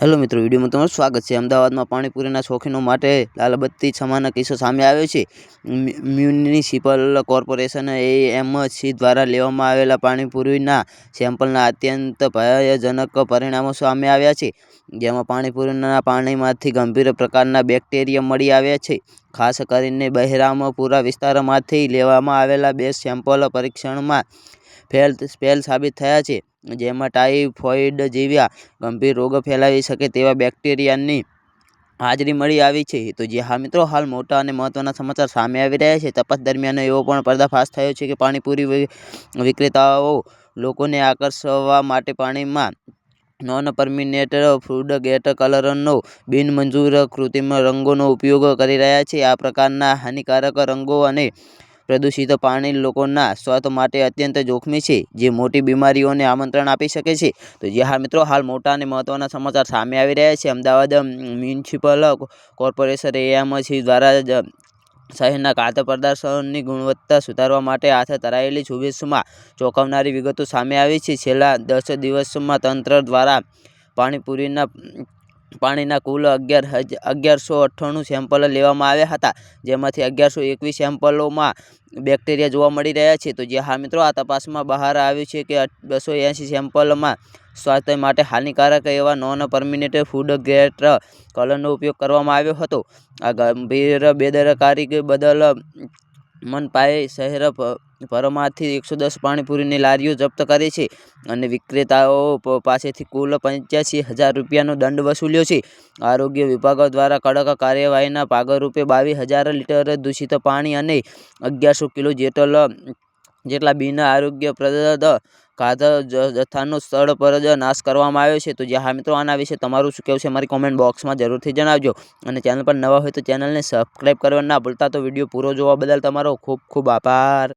Hello મિત્રો, વિડીયોમાં તમારું સ્વાગત છે. અમદાવાદમાં પાણીપુરીના શોખીનો માટે લાલબત્તી છમાના કિસ્સો સામે આવ્યો છે. મ્યુનિસિપલ કોર્પોરેશન એએમસી દ્વારા લેવામાં આવેલા પાણીપુરીના સેમ્પલના અત્યંત ભયજનક પરિણામો સામે આવ્યા છે. જેમાં પાણીપુરીના પાણીમાંથી ગંભીર પ્રકારના બેક્ટેરિયા મળી આવ્યા છે. ખાસ કરીને બહેરામપુરા વિસ્તારમાંથી લેવામાં આવેલા બે સેમ્પલ પરીક્ષણમાં ફેલ ફેલ સાબિત થયા છે. જેમાં ટાઇફોઇડ જેવા ગંભીર રોગો ફેલાવી શકે તેવા બેક્ટેરિયાની હાજરી મળી આવી છે. તો જે હા મિત્રો, હાલ મોટા અને મહત્ત્વના સમાચાર સામે આવી રહ્યા છે. તપાસ દરમિયાન એવો પણ પર્દાફાશ થયો છે કે પાણીપુરી વિક્રેતાઓ લોકોને આકર્ષવા માટે પાણીમાં નોન પરમિનેટ ફૂડ ગેટ કલરનો બિનમંજૂર કૃત્રિમ રંગોનો ઉપયોગ કરી રહ્યા છે. આ પ્રકારના હાનિકારક રંગો અને પ્રદૂષિત પાણી લોકોના સ્વાસ્થ્ય માટે અત્યંત જોખમી છે. જે મોટી બીમારીઓને આમંત્રણ આપી શકે છે. તો જે હા મિત્રો, હાલ મોટા અને મહત્ત્વના સમાચાર સામે આવી રહ્યા છે. અમદાવાદ મ્યુનિસિપલ કોર્પોરેશન એએમસી દ્વારા શહેરના ખાદ્ય પદાર્થોની ગુણવત્તા સુધારવા માટે હાથ ધરાયેલી ઝુંબેશમાં ચોંકાવનારી વિગતો સામે આવી છે. છેલ્લા દસ દિવસમાં તંત્ર દ્વારા પાણીપુરીના પાણીના કુલ અગિયાર અગિયારસો અઠ્ઠાણું સેમ્પલ લેવામાં આવ્યા હતા. જેમાંથી અગિયારસો એકવીસ સેમ્પલોમાં બેક્ટેરિયા જોવા મળી રહ્યા છે. તો જે હા મિત્રો, આ તપાસમાં બહાર આવ્યું છે કે બસો એંસી સેમ્પલમાં સ્વાસ્થ્ય માટે હાનિકારક એવા નોન પરમિનેટ ફૂડ ગેટ કલરનો ઉપયોગ કરવામાં આવ્યો હતો. આ ગંભીર, બેદરકારી બદલ મનપાએ શહેર ભરમાંથી એકસો દસ પાણીપુરીની લારીઓ જપ્ત કરી છે અને વિક્રેતાઓ પાસેથી કુલ પંચ્યાસી હજાર રૂપિયાનો દંડ વસૂલ્યો છે. આરોગ્ય વિભાગ દ્વારા કડક કાર્યવાહીના પાગરૂપે બાવીસ હજાર લીટર દૂષિત પાણી અને અગિયારસો કિલો જેટલ, જેટલા બિન આરોગ્યપ્રદ ખાદ્ય જથ્થાનો સ્થળ પર જ નાશ કરવામાં આવ્યો છે. તો જે હા મિત્રો, આના વિશે તમારું શું કહેવું છે? મારી કોમેન્ટ બોક્સમાં જરૂરથી જણાવજો. અને ચેનલ પર નવા હોય તો ચેનલને સબસ્ક્રાઈબ કરવા ના ભૂલતા. તો વીડિયો પૂરો જોવા બદલ તમારો ખૂબ ખૂબ આભાર.